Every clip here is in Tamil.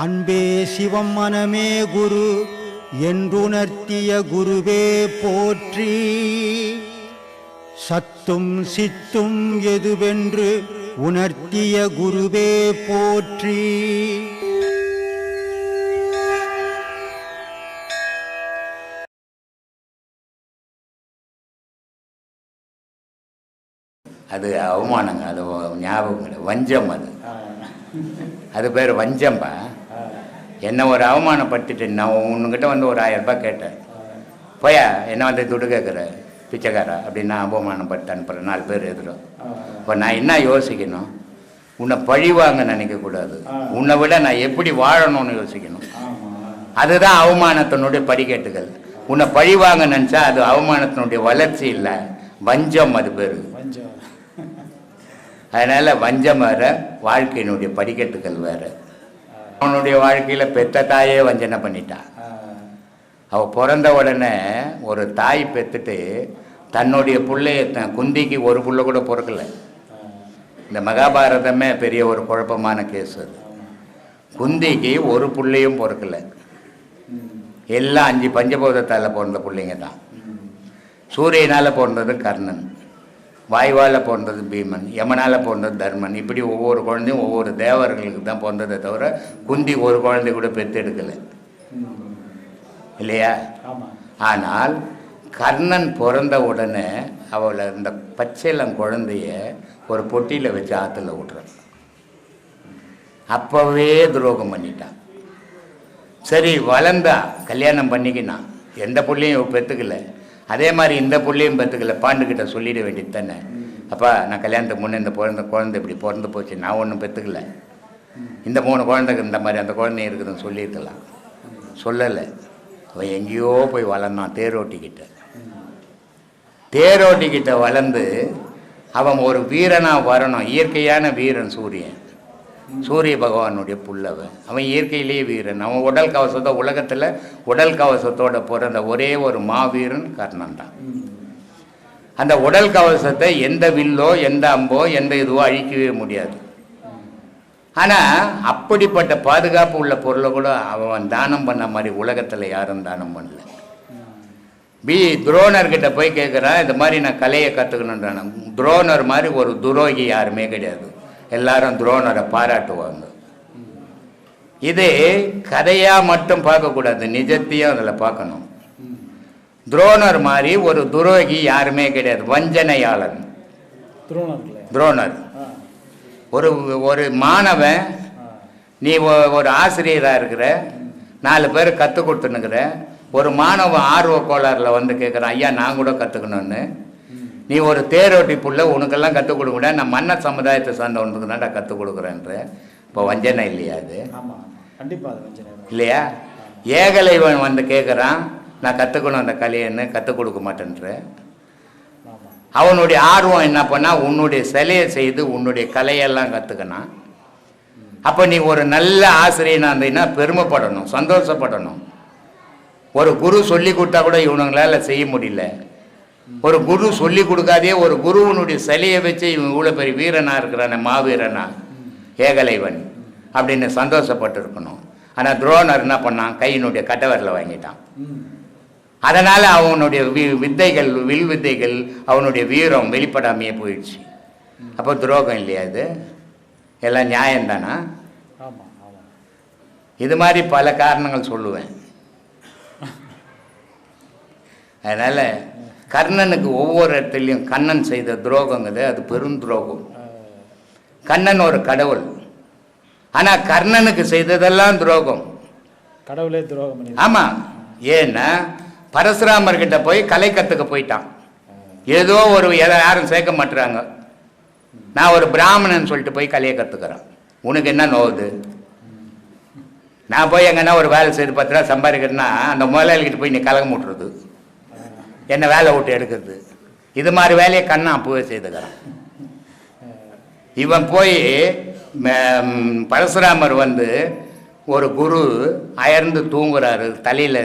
அன்பே சிவம் மனமே குரு என்றுணர்த்திய குருவே போற்றி. சத்தும் சித்தும் எதுவென்று உணர்த்திய குருவே போற்றி. அது அவமானங்க அது ஞாபகம் இல்லை வஞ்சம் அது. அது பேர் வஞ்சம்பா? என்ன ஒரு அவமானப்படுத்திட்டு நான் உன்கிட்ட வந்து ஒரு ஆயிரம் ரூபாய் கேட்டேன். போயா என்ன வந்து துட்டு கேட்குற பிச்சைக்காரா? அப்படின்னு நான் அவமானப்படுத்தி அனுப்புகிறேன் நாலு பேர் எதிரும் இப்போ நான் என்ன யோசிக்கணும்? உன்னை பழி வாங்க நினைக்கக்கூடாது உன்னை விட நான் எப்படி வாழணும்னு யோசிக்கணும். அதுதான் அவமானத்தினுடைய படிக்கட்டுகள். உன்னை பழி வாங்க நினச்சா அது அவமானத்தினுடைய வளர்ச்சி இல்லை. வஞ்சம் அது பேர். வஞ்சம். அதனால வஞ்சம் வேற வாழ்க்கையினுடைய படிக்கட்டுகள் வேற. அவனுடைய வாழ்க்கையில பெத்த தாயே வஞ்சனை பண்ணிட்டா. அவ பிறந்த உடனே ஒரு தாய் பெத்துட்டு தன்னுடைய பிள்ளைய த- குந்திக்கு ஒரு புள்ள கூட பிறக்கல. இந்த மகாபாரதமே பெரிய ஒரு குழப்பமான கேஸ் அது. குந்திக்கு ஒரு புள்ளையும் பிறக்கல. எல்லாம் அஞ்சு பஞ்சபூதத்தால் பிறந்த பிள்ளைங்க தான் சூரியனால் பிறந்தது கர்ணன். வாயுவால் பிறந்தது பீமன் யமனால் பிறந்தது தர்மன். இப்படி ஒவ்வொரு குழந்தையும் ஒவ்வொரு தேவர்களுக்கு தான் பிறந்ததே தவிர குந்தி ஒரு குழந்தை கூட பெற்றெடுக்கலை. இல்லையா? ஆனால் கர்ணன் பிறந்த உடனே அவளை இந்த பச்சைலம் குழந்தைய ஒரு பொட்டியில் வச்சு ஆற்றுல விட்றான் அப்போவே துரோகம் பண்ணிட்டான். சரி வளர்ந்தா கல்யாணம் பண்ணிக்கினான். எந்த புள்ளையும் பெற்றுக்கல அதே மாதிரி இந்த புள்ளையும் பத்துக்கல பாண்டுக்கிட்ட சொல்லிட வேண்டியது தானே? அப்பா நான் கல்யாணத்துக்கு முன்னே இந்த பிறந்த குழந்தை இப்படி பிறந்து போச்சு நான் ஒன்றும் பெற்றுக்கல இந்த மூணு குழந்தைக்கு இந்த மாதிரி அந்த குழந்தை இருக்குதுன்னு சொல்லியிருக்கலாம். சொல்லலை. அவன் எங்கேயோ போய் வளர்ந்தான் தேரோட்டிக்கிட்ட. தேரோட்டிக்கிட்ட வளர்ந்து அவன் ஒரு வீரனாக வரணும் இயற்கையான வீரன் சூரியன். சூரிய பகவானுடைய புள்ளவன் அவன் இயற்கையிலேயே வீரன். அவன் உடல் கவசத்தை உலகத்தில் உடல் கவசத்தோட பிறந்த ஒரே ஒரு மாவீரன் கர்ணன் தான் அந்த உடல் கவசத்தை எந்த வில்லோ எந்த அம்போ எந்த இதுவோ அழிக்கவே முடியாது. ஆனால் அப்படிப்பட்ட பாதுகாப்பு உள்ள பொருளை கூட அவன் தானம் பண்ண மாதிரி உலகத்தில் யாரும் தானம் பண்ணல. பி துரோணர்கிட்ட போய் கேட்குறான் இந்த மாதிரி நான் கலையை கற்றுக்கணுன்றான துரோணர் மாதிரி ஒரு துரோகி யாருமே கிடையாது. எல்லாரும் துரோணரை பாராட்டுவாங்க. இது கதையாக மட்டும் பார்க்கக்கூடாது நிஜத்தையும் அதில் பார்க்கணும். துரோணர் மாதிரி ஒரு துரோகி யாருமே கிடையாது வஞ்சனையாளன். துரோணர். ஒரு ஒரு மாணவன் நீ ஒரு ஆசிரியராக இருக்கிற நாலு பேர் கற்றுக் கொடுத்துனுக்குற ஒரு மாணவன் ஆர்வ கோளாறுல வந்து கேட்குறான் ஐயா நான் கூட கற்றுக்கணும்னு நீ ஒரு தேரோட்டி புள்ள உனக்கெல்லாம் கற்றுக் கொடுக்க முடியாது நான் மன்ன சமுதாயத்தை சார்ந்தவனுக்கு தான்டா கற்றுக் கொடுக்குறேன்ற. இப்போ வஞ்சனை இல்லையா அது? கண்டிப்பாக. இல்லையா? ஏகலைவன் வந்து கேட்குறான் நான் கற்றுக்கணும் அந்த கலையன்னு கற்றுக் கொடுக்க மாட்டேன்ற. அவனுடைய ஆர்வம் என்ன பண்ணா உன்னுடைய சிலையை செய்து உன்னுடைய கலையெல்லாம் கற்றுக்கணும் அப்போ நீ ஒரு நல்ல ஆசிரியனா இருந்தீங்கன்னா பெருமைப்படணும் சந்தோஷப்படணும். ஒரு குரு சொல்லி கொடுத்தா கூட இவனுங்களால செய்ய முடியல. ஒரு குரு சொல்லி கொடுக்காதே ஒரு குருவனுடைய சிலையை வச்சு இவன் இவ்வளோ பெரிய வீரனா இருக்கிறானே மாவீரனா? ஏகலைவன். அப்படின்னு சந்தோஷப்பட்டு இருக்கணும் ஆனால் துரோணர் என்ன பண்ணான்? கையினுடைய கட்டவரில் வாங்கிட்டான். அதனால் அவனுடைய வி வித்தைகள் வில் வித்தைகள் அவனுடைய வீரம் வெளிப்படாமையே போயிடுச்சு. அப்போ துரோகம் இல்லையா இது? எல்லாம் நியாயம்தானா ஆமாம் ஆமாம் இது மாதிரி பல காரணங்கள் சொல்லுவேன். அதனால் கர்ணனுக்கு ஒவ்வொரு இடத்துலையும் கண்ணன் செய்த துரோகங்கிறது அது பெரும் துரோகம். கண்ணன் ஒரு கடவுள். ஆனால் கர்ணனுக்கு செய்ததெல்லாம் துரோகம். கடவுளே துரோகம் ஆமாம் ஏன்னா பரசுராமர்கிட்ட போய் கலை கற்றுக்க போயிட்டான். ஏதோ ஒரு எதை யாரும் சேர்க்க மாட்டுறாங்க நான் ஒரு பிராமணன் சொல்லிட்டு போய் கலையை கற்றுக்கிறேன் உனக்கு என்ன நோவுது நான் போய் எங்கன்னா ஒரு வேலை செய்து பத்து ரூபா சம்பாதிக்கிறேன்னா அந்த முதலாளிகிட்ட போய் நீ கலகம் விட்டுறது என்னை வேலை விட்டு எடுக்கிறது? இது மாதிரி வேலையை கண்ணா அப்பவே செய்துக்கிறான். இவன் போய் பரசுராமர் வந்து ஒரு குரு அயர்ந்து தூங்குறாரு தலையில்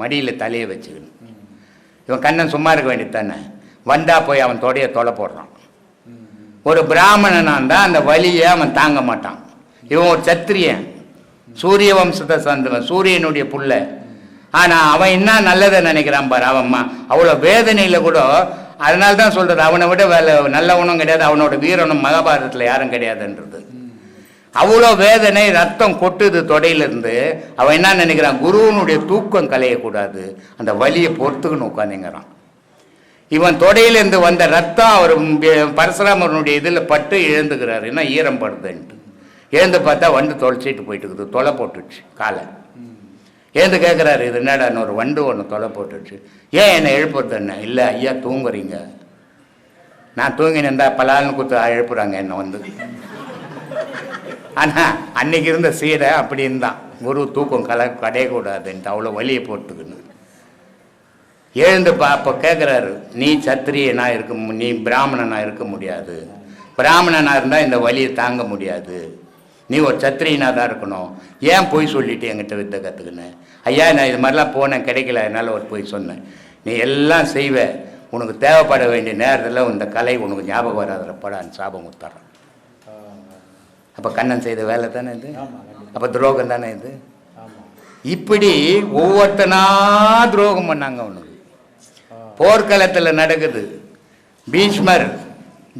மடியில் தலையை வச்சுக்கணும் இவன் கண்ணன் சும்மா இருக்க வேண்டியது தானே? வந்தா போய் அவன் தொடைய தொலை போடுறான். ஒரு பிராமணனாக இருந்தால் அந்த வலியை அவன் தாங்க மாட்டான். இவன் ஒரு சத்திரியன். சூரிய வம்சத்தை சார்ந்தவன். சூரியனுடைய புள்ள. ஆனா அவன் என்ன நல்லதை நினைக்கிறான் பாரு அவன்மா அவ்வளோ வேதனையில கூட அதனால தான் சொல்றது அவனை விட வேலை நல்லவனும் கிடையாது அவனோட வீரனும் மகாபாரதத்தில் யாரும் கிடையாதுன்றது. அவ்வளோ வேதனை ரத்தம் கொட்டுது தொடையிலிருந்து. அவன் என்ன நினைக்கிறான் குருவனுடைய தூக்கம் கலையக்கூடாது அந்த வலியை பொறுத்துக்கணும் உட்காந்துங்கிறான் இவன் தொடையிலிருந்து வந்த ரத்தம் அவர் பரசுராமனுடைய இதில் பட்டு இழந்துக்கிறாரு என்ன ஈரம் படுதுன்ட்டு எழுந்து பார்த்தா வண்டு தொலைச்சிட்டு போயிட்டு இருக்குது தொலை போட்டுச்சு காலை. எழுந்து கேட்குறாரு இது என்னடான்னு ஒரு வண்டு ஒன்று தொலை போட்டுச்சு ஏன் என்னை எழுப்புறது என்ன? இல்லை ஐயா தூங்குறீங்க. நான் தூங்கினேன் பலால்னு குத்து எழுப்புறாங்க என்னை வந்து. ஆனால் அன்னைக்கு இருந்த சீரை அப்படி இருந்தான் குரு தூக்கம் கல கடையக்கூடாதுன்ட்டு அவ்வளோ வலியை போட்டுக்கணும் எழுந்து பா அப்போ கேட்குறாரு நீ சத்திரியனாக இருக்க மு- நீ பிராமணனா இருக்க முடியாது. பிராமணனா இருந்தால் இந்த வலியை தாங்க முடியாது. நீ ஒரு சத்திரியனா தான் இருக்கணும். ஏன் பொய் சொல்லிட்டு என்கிட்ட வித்தை கற்றுக்கினேன் ஐயா நான் இது மாதிரிலாம் போனேன் கிடைக்கல அதனால ஒரு பொய் சொன்னேன். நீ எல்லாம் செய்வ. உனக்கு தேவைப்பட வேண்டிய நேரத்தில் இந்த கலை உனக்கு ஞாபகம் வராதப்படான்னு சாபம் கொடுத்துட்றான். ஆ, அப்போ கண்ணன் செய்த வேலை தானே இது? அப்போ துரோகம் தானே இது? இப்படி ஒவ்வொருத்தனா துரோகம் பண்ணாங்க அவனுக்கு ஆ, போர்க்களத்தில் நடக்குது. பீஷ்மர்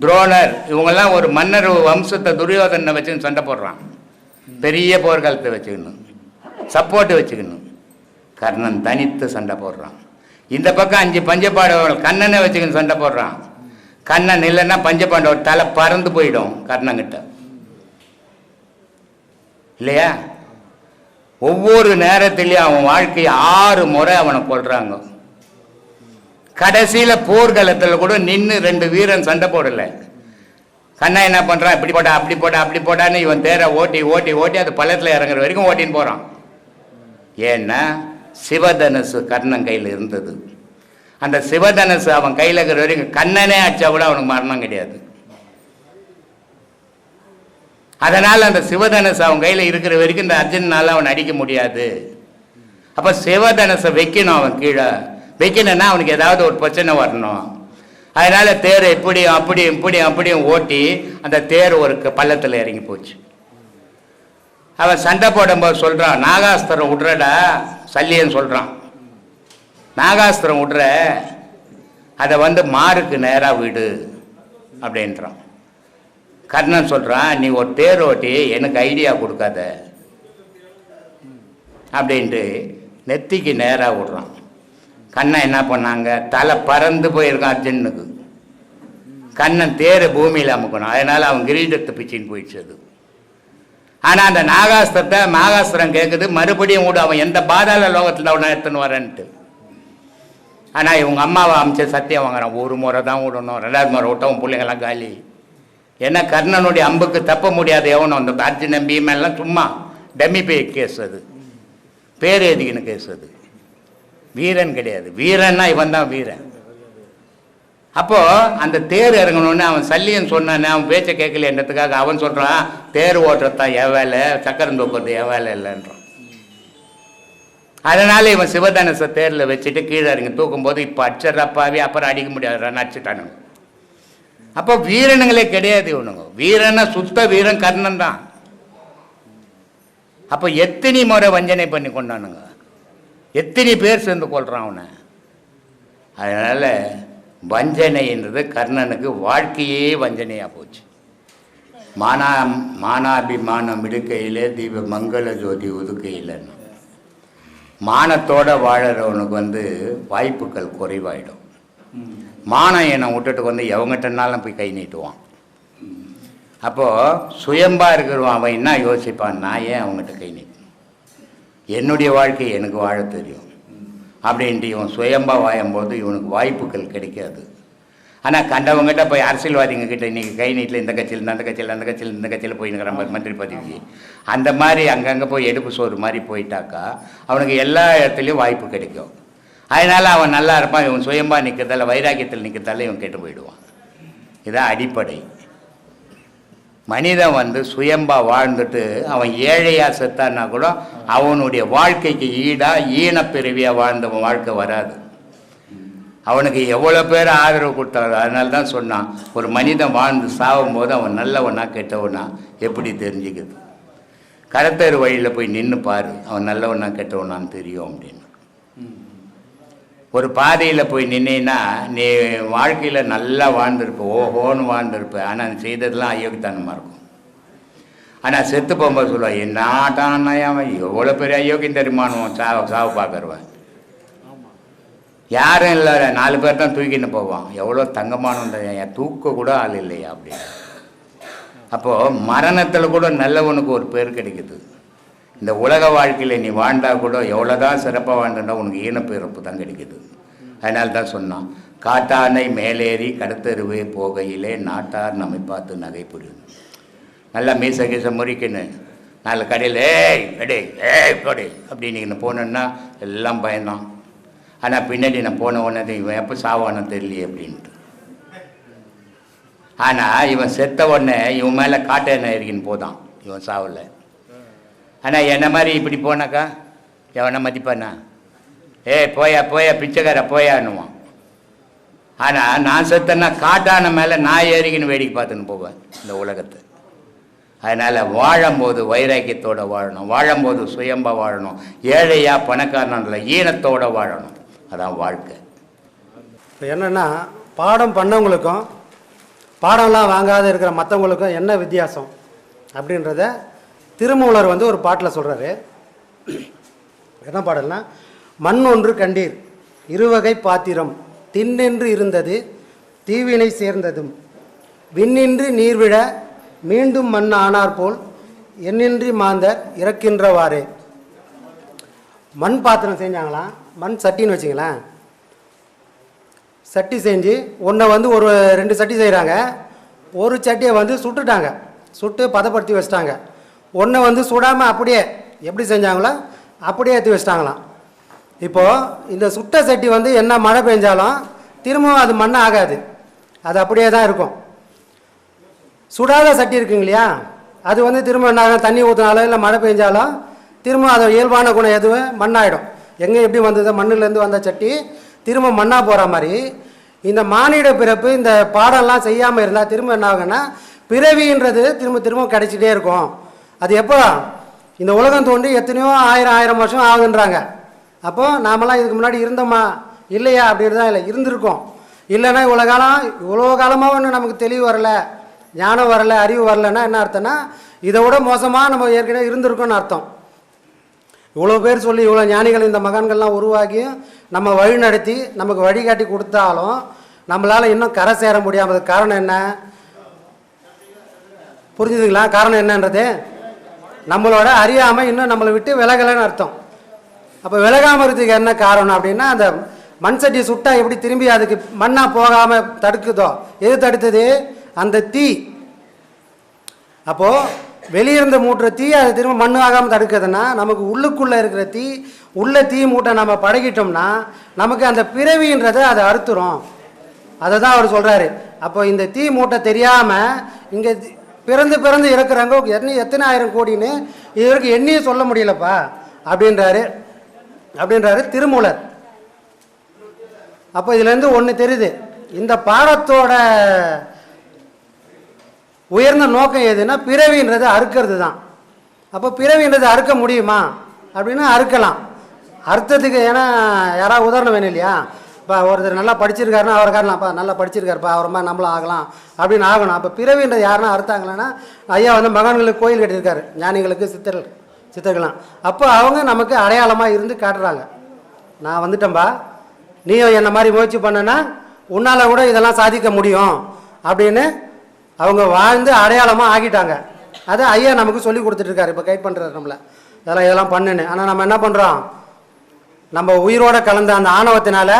துரோணர் இவங்கெல்லாம் ஒரு மன்னர் வம்சத்தை துரியோதனை வச்சுன்னு சண்டை போடுறான். பெரிய போர்க்காலத்தை வச்சுக்கணும். சப்போர்ட்டு வச்சுக்கணும். கர்ணன் தனித்து சண்டை போடுறான். இந்த பக்கம் அஞ்சு பஞ்சபாண்டவர்கள் கண்ணனை வச்சுக்கணும் சண்டை போடுறான். கண்ணன் இல்லைன்னா பஞ்சபாண்டவர் தலை பறந்து போயிடும் கர்ணங்கிட்ட இல்லையா? ஒவ்வொரு நேரத்திலையும் அவன் வாழ்க்கையை ஆறு முறை அவனை கொல்றாங்க. கடைசியில் போர்க்களத்தில் கூட நின்று ரெண்டு வீரன் சண்டை போடல. கண்ணா என்ன பண்ணுறான் இப்படி போட்டா அப்படி போட்டா அப்படி போட்டான்னு இவன் தேர ஓட்டி ஓட்டி ஓட்டி அது பள்ளத்தில் இறங்குற வரைக்கும் ஓட்டின்னு போகிறான் ஏன்னா சிவதனுசு கர்ணன் கையில் இருந்தது. அந்த சிவதனுசு அவன் கையில் இருக்கிற வரைக்கும் கண்ணனே அடிச்சா கூட அவனுக்கு மரணம் கிடையாது. அதனால் அந்த சிவதனுசு அவன் கையில் இருக்கிற வரைக்கும் இந்த அர்ஜுனால அவன் அடிக்க முடியாது. அப்போ சிவதனுசை வைக்கணும் அவன் கீழே. வைக்கணும்னா அவனுக்கு ஏதாவது ஒரு பிரச்சனை வரணும். அதனால தேர் இப்படியும் அப்படியும் இப்படியும் அப்படியும் ஓட்டி அந்த தேர் ஒரு க- இறங்கி போச்சு. அவன் சண்டை போடும்போது சொல்கிறான் நாகாஸ்திரம் விட்றடா சல்லியன்னு சொல்கிறான் நாகாஸ்திரம் விட்ற அதை வந்து மாருக்கு நேராக விடு அப்படின்றான். கர்ணன் சொல்கிறான் நீ ஒரு தேர் ஓட்டி எனக்கு ஐடியா கொடுக்காத அப்படின்ட்டு நெத்திக்கு நேராக விடுறான். கண்ணன் என்ன பண்ணாங்க? தலை பறந்து போயிருக்கான் அர்ஜுனுக்கு. கண்ணன் தேரை பூமியில் அமுக்கணும். அதனால அவன் கிரீடத்தை பிச்சின்னு போயிடுச்சு அது. ஆனால் அந்த நாகாஸ்திரத்தை நாகாஸ்திரம் கேட்குது மறுபடியும் விடு அவன் எந்த பாதாள லோகத்தில் அவனை எடுத்துன்னு வரேன்ட்டு. ஆனால் இவங்க அம்மாவை அமைச்ச சத்தியம் வாங்குறான். ஒரு முறை தான் விடணும். ரெண்டாவது முறை விட்டவன் பிள்ளைங்கெல்லாம் காலி. ஏன்னா கர்ணனுடைய அம்புக்கு தப்ப முடியாது. எவனும் அந்த அர்ஜுனன் பீமெல்லாம் சும்மா டம்மி பே கேஸ் அது. பேர் எதுக்குன்னு கேஸ் அது. வீரன் கிடையாது. வீரன்னா இவன் தான் வீரன். அப்போ அந்த தேர் இறங்கணும்னு அவன் சல்லியன் சொன்னானே அவன் பேச்சை கேட்கலன்றதுக்காக அவன் சொல்றான் தேர் ஓட்டுறதான் என் சக்கரம் தூக்குறது என் இல்லைன்றான். அதனால இவன் சிவதனுச தேர்ல வச்சுட்டு கீழே இறங்கி தூக்கும்போது இப்போ அடிச்சிடறப்பாவே அப்புறம் அடிக்க முடியாது அடிச்சுட்டானுங்க அப்போ வீரனுங்களே கிடையாது இவனுங்க. வீரனா சுத்த வீரன் கர்ணன் தான் அப்போ எத்தனை முறை வஞ்சனை பண்ணி கொண்டானுங்க? எத்தனை பேர் சேர்ந்து கொள்கிறான் அவனை? அதனால் வஞ்சனைன்றது கர்ணனுக்கு வாழ்க்கையே வஞ்சனையாக போச்சு. மானா மானாபிமானம் இடுக்கையிலே தீப மங்கள ஜோதி ஒதுக்கையிலன்னு. மானத்தோடு வாழறவனுக்கு வந்து வாய்ப்புகள் குறைவாயிடும். மானம் என்னை விட்டுட்டு வந்து எவங்கிட்டனாலும் போய் கை நீட்டுவான். அப்போது சுயம்பாக இருக்கிறவன் அவன் என்ன யோசிப்பான்? நான் ஏன் அவங்ககிட்ட கை நீட்டு என்னுடைய வாழ்க்கை எனக்கு வாழ தெரியும். அப்படின்ட்டு இவன் சுயம்பா வாயும்போது இவனுக்கு வாய்ப்புகள் கிடைக்காது. ஆனால் கண்டவங்ககிட்ட போய் அரசியல்வாதிங்க கிட்ட இன்றைக்கி கை நீட்டில் இந்த கட்சியில் அந்த கட்சியில் அந்த கட்சியில் இந்த கட்சியில் போயின்னுக்கிறான் மாதிரி மந்திரி பதவிக்கு. அந்த மாதிரி அங்கங்கே போய் எடுப்பு சோறு மாதிரி போயிட்டாக்கா அவனுக்கு எல்லா இடத்துலையும் வாய்ப்பு கிடைக்கும். அதனால் அவன் நல்லா இருப்பான். இவன் சுயம்பா நிற்கிறதால வைராக்கியத்தில் நிற்கிறதால இவன் கெட்டு போயிடுவான். இதான் அடிப்படை. மனிதன் வந்து சுயம்பாக வாழ்ந்துட்டு அவன் ஏழையாக செத்தான்னா கூட அவனுடைய வாழ்க்கைக்கு ஈடாக ஈனப்பிறவியாக வாழ்ந்தவன் வாழ்க்கை வராது. அவனுக்கு எவ்வளோ பேர் ஆதரவு கொடுத்தாரு அதனால தான் சொன்னான் ஒரு மனிதன் வாழ்ந்து சாகும்போது அவன் நல்லவனா கெட்டவனா? எப்படி தெரிஞ்சுக்குது? கரத்தேர் வழியில் போய் நின்று பாரு அவன் நல்லவனா கெட்டவனான்னு தெரியும் அப்படின்னு. ஒரு பாதையில் போய் நின்னீன்னா நீ வாழ்க்கையில் நல்லா வாழ்ந்துருப்ப ஓஹோன்னு வாழ்ந்துருப்ப. ஆனால் நீ செய்ததெல்லாம் அயோக்கியத்தனமாக இருக்கும். ஆனால் செத்து போகும்போது சொல்லுவான் என்னாட்டான் அவன்? எவ்வளோ பெரிய அயோக்கியம் தெரியுமானுவன் சாவு சாவு பார்க்குறவன் யாரும் இல்லை நாலு பேர் தான் தூக்கின்னு போவான். எவ்வளோ தங்கமானவன் என் தூக்க கூட ஆள் இல்லையா அப்படின்னு. அப்போது மரணத்தில் கூட நல்லவனுக்கு ஒரு பேர் கிடைக்குது. இந்த உலக வாழ்க்கையில் நீ வாழ்ந்தால் கூட எவ்வளோதான் சிறப்பாக வாழ்ந்தா உனக்கு ஈனப்பிறப்பு தான் கிடைக்குது. அதனால தான் சொன்னான் காட்டானை மேலேறி கடத்தெருவே போகையிலே நாட்டார் நம்மை பார்த்து நகை புரியும் நல்லா மீச கீச முறிக்கின்னு நாலு கடையில் ஏய் கடை ஏய் கடை அப்படின்னு நீ போனேன்னா எல்லாம் பயந்தான். ஆனால் பின்னாடி நான் போன உடனே இவன் எப்போ சாவானோ தெரியலையே அப்படின்ட்டு. ஆனால் இவன் செத்த உடனே இவன் மேலே காட்டை எண்ணெய் இருக்குன்னு போதான். இவன் சாவலை. ஆனால் என்ன மாதிரி இப்படி போனாக்கா? எவனை மதிப்பானா ஏய் போயா போயா பிச்சைக்கார போயான்னுவான். ஆனால் நான் செத்தேன்னா காட்டான மேலே நான் ஏறிக்கின்னு வேடிக்கை பார்த்துன்னு போவேன் இந்த உலகத்தை. அதனால் வாழும்போது வைராக்கியத்தோடு வாழணும். வாழும்போது சுயம்பாக வாழணும். ஏழையா பணக்காரனில் ஈனத்தோடு வாழணும். அதான் வாழ்க்கை. இப்போ என்னென்னா பாடம் பண்ணவங்களுக்கும் பாடம்லாம் வாங்காத இருக்கிற மற்றவங்களுக்கும் என்ன வித்தியாசம்? அப்படின்றத திருமூலர் வந்து ஒரு பாட்டில் சொல்கிறாரு என்ன பாடல்னா மண் ஒன்று கண்டீர் இருவகை பாத்திரம் தின்னின்று இருந்தது தீவினை சேர்ந்ததும். விண்ணின்றி நீர்விழ மீண்டும் மண் ஆனார் போல் எண்ணின்றி மாந்தர் இறக்கின்றவாறே. மண் பாத்திரம் செஞ்சாங்களாம் மண் சட்டின்னு வச்சுங்களேன். சட்டி செஞ்சு ஒன்றை வந்து ஒரு ரெண்டு சட்டி செய்கிறாங்க ஒரு சட்டியை வந்து சுட்டுட்டாங்க. சுட்டு பதப்படுத்தி வச்சிட்டாங்க. ஒன்றை வந்து சுடாமல் அப்படியே எப்படி செஞ்சாங்களோ அப்படியே ஏற்றி வச்சிட்டாங்களாம். இப்போது இந்த சுட்ட சட்டி வந்து என்ன மழை பெஞ்சாலும் திரும்பவும் அது மண் ஆகாது. அது அப்படியே தான் இருக்கும். சுடாத சட்டி இருக்குங்க இல்லையா? அது வந்து திரும்ப என்ன ஆகும்? தண்ணி ஊற்றினாலோ இல்லை மழை பெஞ்சாலும் திரும்ப அது இயல்பான குணம் எதுவும் மண்ணாயிடும். எங்கே எப்படி வந்தது? மண்ணுலேருந்து வந்த சட்டி திரும்ப மண்ணாக போகிற மாதிரி இந்த மானிட பிறப்பு இந்த பாடம்லாம் செய்யாமல் இருந்தால் திரும்ப என்ன ஆகுன்னா பிறவின்றது திரும்ப திரும்ப கிடைச்சிட்டே இருக்கும். அது எப்போ? இந்த உலகம் தோன்றி எத்தனையோ ஆயிரம் ஆயிரம் வருஷம் ஆகுதுன்றாங்க. அப்போது நாமெல்லாம் இதுக்கு முன்னாடி இருந்தோமா? இல்லையா? அப்படின்னு தான் இல்லை. இருந்திருக்கோம். இல்லைன்னா இவ்வளோ காலம் இவ்வளோ காலமாக ஒன்றும் நமக்கு தெளிவு வரல ஞானம் வரல அறிவு வரலன்னா என்ன அர்த்தம்னா இதை விட மோசமாக நம்ம ஏற்கனவே இருந்திருக்கோம்னு அர்த்தம். இவ்வளோ பேர் சொல்லி இவ்வளோ ஞானிகள் இந்த மகான்கள்லாம் உருவாக்கி நம்ம வழி நடத்தி நமக்கு வழிகாட்டி கொடுத்தாலும் நம்மளால் இன்னும் கரை சேர முடியாமல் காரணம் என்ன? புரிஞ்சுதுங்களா? காரணம் என்னன்றது? நம்மளோட அறியாமல் இன்னும் நம்மளை விட்டு விலகலைன்னு அர்த்தம். அப்போ விலகாமல் இருக்கிறதுக்கு என்ன காரணம் அப்படின்னா அந்த மண் சட்டி சுட்டா எப்படி திரும்பி அதுக்கு மண்ணாக போகாமல் தடுக்குதோ எது தடுத்தது? அந்த தீ. அப்போது வெளியிருந்து மூட்டுற தீ அது திரும்ப மண் ஆகாமல் தடுக்குதுன்னா நமக்கு உள்ளுக்குள்ளே இருக்கிற தீ உள்ள தீ மூட்டை நம்ம பழகிட்டோம்னா நமக்கு அந்த பிறவின்றதை அதை அறுத்துரும். அதை தான் அவர் சொல்கிறாரு அப்போ இந்த தீ மூட்டை தெரியாமல் இங்கே பிறந்து பிறந்து இறக்குறாங்க. எத்தனை எத்தனை ஆயிரம் கோடின்னு இதற்கு எண்ணியே சொல்ல முடியலப்பா. அப்படின்றாரு. அப்படின்றாரு திருமூலர். அப்போ இதுலேருந்து ஒன்று தெரியுது. இந்த பாடத்தோட உயர்ந்த நோக்கம் எதுன்னா பிறவின்றது அறுக்கிறது தான் அப்போ பிறவின்றது அறுக்க முடியுமா? அப்படின்னா அறுக்கலாம். அர்த்தத்துக்கு ஏன்னா யாராவது உதாரணம் வேணும் இல்லையா? இப்போ ஒருத்தர் நல்லா படிச்சிருக்காருன்னா அவர் காரணம்ப்பா நல்லா படிச்சிருக்காருப்பா அவர் மாதிரி நம்மளும் ஆகலாம் அப்படின்னு ஆகணும். அப்போ பிறவின்றது யாருன்னா அறுத்தாங்களேன்னா ஐயா வந்து மகான்களுக்கு கோயில் கட்டியிருக்காரு ஞானிகளுக்கு சித்தர்கள் சித்தர்கள்லாம். அப்போ அவங்க நமக்கு அடையாளமாக இருந்து காட்டுறாங்க. நான் வந்துட்டேன்பா நீயும் என்ன மாதிரி முயற்சி பண்ணனா உன்னால் கூட இதெல்லாம் சாதிக்க முடியும் அப்படின்னு அவங்க வாழ்ந்து அடையாளமாக ஆகிட்டாங்க. அதை ஐயா நமக்கு சொல்லி கொடுத்துட்ருக்காரு இப்போ கைட் பண்ணுறாரு நம்மளை. இதெல்லாம் இதெல்லாம் பண்ணுன்னு. ஆனால் நம்ம என்ன பண்ணுறோம் நம்ம உயிரோட கலந்த அந்த ஆணவத்தினால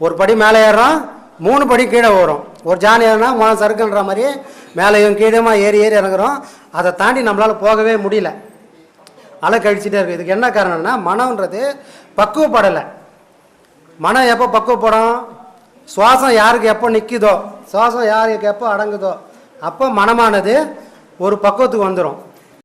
ஒரு படி மேலே ஏறுறோம் மூணு படி கீழே வரும் ஒரு ஜான் ஏறினா மூணு சறுக்குன்ற மாதிரி மேலேயும் கீழேமா ஏறி ஏறி இறங்குறோம். அதை தாண்டி நம்மளால் போகவே முடியல. அலை கழிச்சிட்டே இருக்குது இதுக்கு என்ன காரணம்னா மனம்ன்றது பக்குவப்படலை. மனம் எப்போ பக்குவப்படும்? சுவாசம் யாருக்கு எப்போ நிற்குதோ சுவாசம் யாருக்கு எப்போ அடங்குதோ அப்போ மனமானது ஒரு பக்குவத்துக்கு வந்துடும்